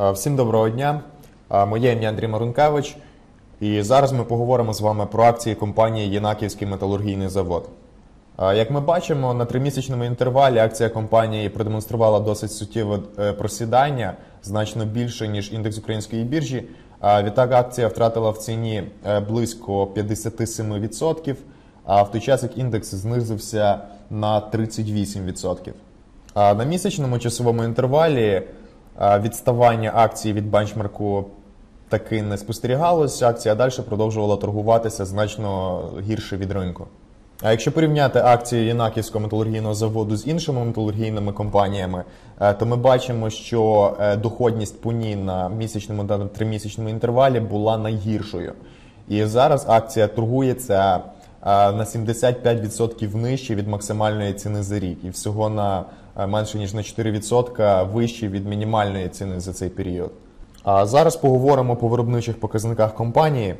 Е, Всім доброго дня. Е, Моє ім'я Андрій Марункевич. І зараз ми поговоримо з вами про акції компанії Єнаківський металургійний завод. Е, Як ми бачимо, на тримісячному інтервалі акція компанії продемонструвала досить суттєве просідання, значно більше, ніж індекс української біржі. Відтак акція втратила в ціні близько 57%, а в той час як індекс знизився на 38%. А на місячному часовому інтервалі відставання акції від бенчмарку таки не спостерігалось. Акція далі продовжувала торгуватися значно гірше від ринку. А якщо порівняти акції Єнаківського металургійного заводу з іншими металургійними компаніями, е, то ми бачимо, що е, доходність по ній на місячному та тримісячному інтервалі була найгіршою. І зараз акція торгується е, на 75% нижче від максимальної ціни за рік, і всього на менше ніж на 4% вище від мінімальної ціни за цей період. А зараз поговоримо по виробничих показниках компанії.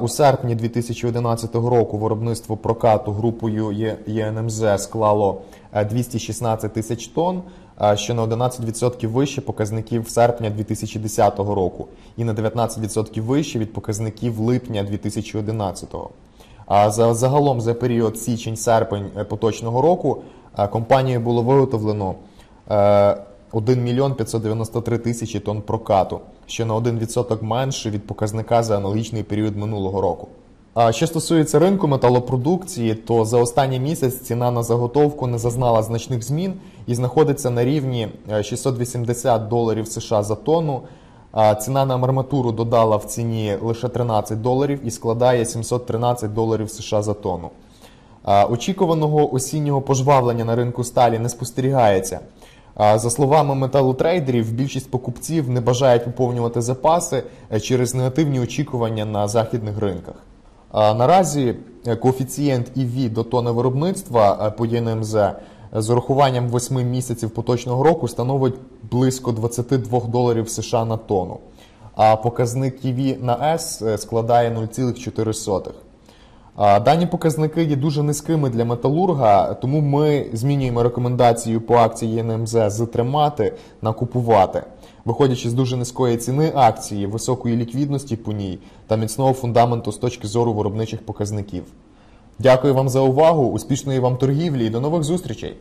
У серпні 2011 року виробництво прокату групою ЄНМЗ склало е, 216 тисяч тонн, що на 11% вище показників серпня 2010 року і на 19% вище від показників липня 2011 А за загалом за період січень-серпень е, поточного року е, компанією було виготовлено е, 1 мільйон 593 тисячі тонн прокату, що на 1% менше від показника за аналогічний період минулого року. А що стосується ринку металопродукції, то за останній місяць ціна на заготовку не зазнала значних змін і знаходиться на рівні е, 680 доларів США за тонну. Ціна на арматуру додала в ціні лише 13 доларів і складає 713 доларів США за тонну. Очікуваного осіннього пожвавлення на ринку сталі не спостерігається. За словами металотрейдерів, більшість покупців не бажають поповнювати запаси е, через негативні очікування на західних ринках. Наразі е, коефіцієнт EV до тони виробництва е, по ЄНМЗ з урахуванням 8 місяців поточного року становить близько 22 доларів США на тонну, а показник EV на S е, складає 0,4. Дані показники є дуже низькими для металурга, тому ми змінюємо рекомендацію по акції ЄНМЗ з тримати на купувати, виходячи з дуже низької ціни акції, високої ліквідності по ній та міцного фундаменту з точки зору виробничих показників. Дякую вам за увагу, успішної вам торгівлі і до нових зустрічей!